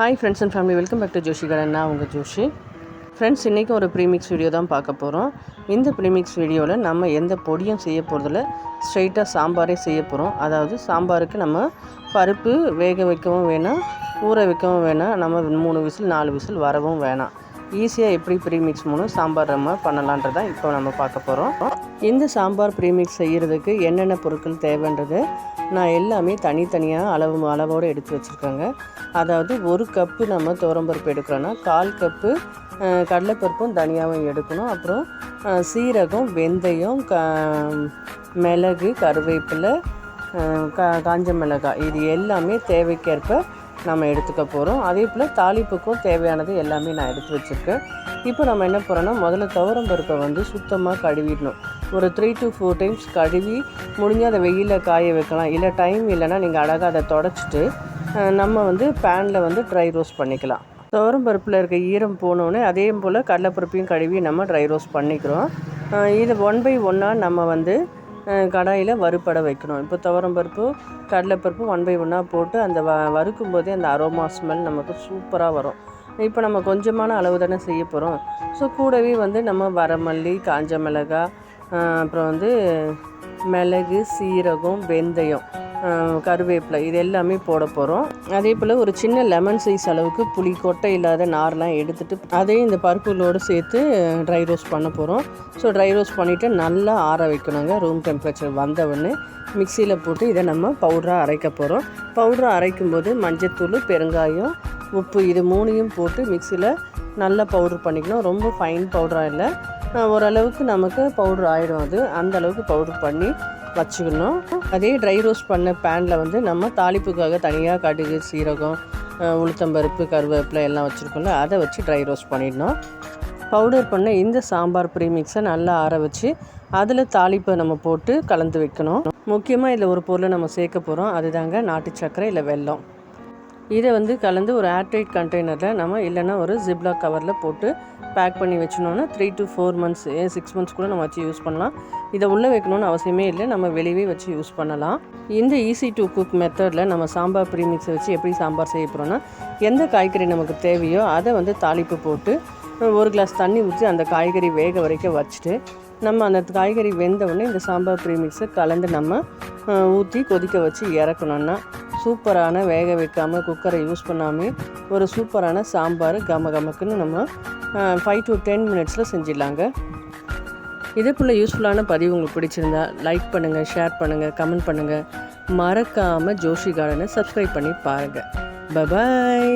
Hi friends and family welcome back to Joshi கடன் நான் உங்கள் ஜோஷி. ஃப்ரெண்ட்ஸ் இன்றைக்கி ஒரு ப்ரீமிக்ஸ் வீடியோ தான் பார்க்க போகிறோம் இந்த ப்ரீமிக்ஸ் வீடியோவில் நம்ம எந்த பொடியும் செய்ய போகிறதில்ல ஸ்ட்ரைட்டாக சாம்பாரே செய்ய போகிறோம் அதாவது சாம்பாருக்கு நம்ம பருப்பு வேக வைக்கவும் வேணாம். ஊற வைக்கவும் வேணாம். நம்ம மூணு விசில் நாலு விசில் வரவும் வேணாம். ஈஸியாக எப்படி ப்ரீமிக்ஸ் மூலம் சாம்பார் நம்ம பண்ணலான்றதான் இப்போ நம்ம பார்க்க போகிறோம் இந்த சாம்பார் ப்ரீமிக்ஸ் செய்கிறதுக்கு என்னென்ன பொருட்கள் தேவைன்றது நான் எல்லாமே தனித்தனியாக அளவு அளவோடு எடுத்து வச்சுருக்கேங்க. அதாவது ஒரு கப்பு நம்ம துவரம்பருப்பு எடுக்கிறோன்னா கால் கப்பு கடலைப்பருப்பும் தனியாகவும் எடுக்கணும். அப்புறம் சீரகம் வெந்தயம் க மிளகு கருவேப்பிலை கா காஞ்ச மிளகாய் இது எல்லாமே தேவைக்கேற்ப நம்ம எடுத்துக்க போகிறோம் அதே போல் தாளிப்புக்கும் தேவையானது எல்லாமே நான் எடுத்து வச்சுருக்கேன். இப்போ நம்ம என்ன போகிறோன்னா முதல்ல துவரம் பருப்பை வந்து சுத்தமாக கழுவிடணும். ஒரு த்ரீ டு ஃபோர் டைம்ஸ் கழுவி முடிஞ்சால் அதை வெயிலில் காய வைக்கலாம். இல்லை டைம் இல்லைன்னா நீங்கள் அழகாக அதை தொடச்சிட்டு நம்ம வந்து பேனில் வந்து ட்ரை ரோஸ்ட் பண்ணிக்கலாம். துவரம் பருப்பில் இருக்க ஈரம் போனோடனே அதே போல் கடலைப்பருப்பையும் கழுவி நம்ம ட்ரை ரோஸ்ட் பண்ணிக்கிறோம். இது ஒன் பை ஒன்னாக நம்ம வந்து கடாயில் வறுப்பட வைக்கணும். இப்போ துவரம் பருப்பு கடலைப்பருப்பு ஒன் பை ஒன்னாக போட்டு அந்த வ வறுக்கும் போதே அந்த அரோமா ஸ்மெல் நமக்கு சூப்பராக வரும். இப்போ நம்ம கொஞ்சமான அளவு தானே செய்ய போகிறோம் ஸோ கூடவே வந்து நம்ம வரமல்லி காஞ்ச மிளகாய் அப்புறம் வந்து மிளகு சீரகம் வெந்தயம். கருவேப்பிலை இது எல்லாமே போட போகிறோம் அதே போல் ஒரு சின்ன லெமன் சைஸ் அளவுக்கு புளி கொட்டை இல்லாத நார்லாம் எடுத்துட்டு அதையும் இந்த பருப்புகளோடு சேர்த்து ட்ரை ரோஸ்ட் பண்ண போகிறோம் ஸோ ட்ரை ரோஸ்ட் பண்ணிவிட்டு நல்லா ஆற வைக்கணுங்க. ரூம் டெம்பரேச்சர் வந்தவுடனே மிக்சியில் போட்டு இதை நம்ம பவுடராக அரைக்க போகிறோம் பவுடராக அரைக்கும் போது மஞ்சத்தூள் பெருங்காயம் உப்பு இது மூணையும் போட்டு மிக்சியில் நல்லா பவுடர் பண்ணிக்கணும். ரொம்ப ஃபைன் பவுடராக இல்லை. ஓரளவுக்கு நமக்கு பவுடர் ஆகிடும் அது. அந்த அளவுக்கு பவுடர் பண்ணி வச்சுக்கணும். அதே ட்ரை ரோஸ்ட் பண்ண பேனில் வந்து நம்ம தாளிப்புக்காக தனியாக கடுகு சீரகம் உளுத்தம்பருப்பு கருவேப்பிலை எல்லாம் வச்சுருக்கோம்ல அதை வச்சு ட்ரை ரோஸ்ட் பண்ணிடணும். பவுடர் பண்ண இந்த சாம்பார் ப்ரீமிக்ஸை நல்லா ஆற வச்சு அதில் தாளிப்பை நம்ம போட்டு கலந்து வைக்கணும். முக்கியமாக இதில் ஒரு பொருளை நம்ம சேர்க்க போகிறோம் அதுதாங்க நாட்டு சர்க்கரை இல்லை வெல்லம். இதை வந்து கலந்து ஒரு ஏர்டைட் கண்டெய்னரில் நம்ம இல்லைன்னா ஒரு ஜிப்லாக் கவரில் போட்டு பேக் பண்ணி வச்சுனோன்னா three to four months six months கூட நம்ம வச்சு யூஸ் பண்ணலாம். இதை உள்ளே வைக்கணும்னு அவசியமே இல்லை. நம்ம வெளியவே வச்சு யூஸ் பண்ணலாம். இந்த ஈஸி டு குக் மெத்தடில் நம்ம சாம்பார் ப்ரீமிக்ஸை வச்சு எப்படி சாம்பார் செய்ய போகிறோன்னா எந்த காய்கறி நமக்கு தேவையோ அதை வந்து தாளிப்பு போட்டு ஒரு கிளாஸ் தண்ணி ஊற்றி அந்த காய்கறி வேக வரைக்கும் வச்சுட்டு நம்ம அந்த காய்கறி வெந்த உடனே இந்த சாம்பார் ப்ரீமிக்ஸை கலந்து நம்ம ஊற்றி கொதிக்க வச்சு இறக்கணுன்னா சூப்பரான வேக வைக்காமல் குக்கரை யூஸ் பண்ணாமல் ஒரு சூப்பரான சாம்பார் கம கமக்குன்னு நம்ம ஃபைவ் டு டென் மினிட்ஸில் செஞ்சிடலாங்க. இதே போல் யூஸ்ஃபுல்லான பதிவு உங்களுக்கு பிடிச்சிருந்தா லைக் பண்ணுங்கள் ஷேர் பண்ணுங்கள் கமெண்ட் பண்ணுங்கள் மறக்காமல் ஜோஷி கார்டனை சப்ஸ்கிரைப் பண்ணி பாருங்கள் பபாய்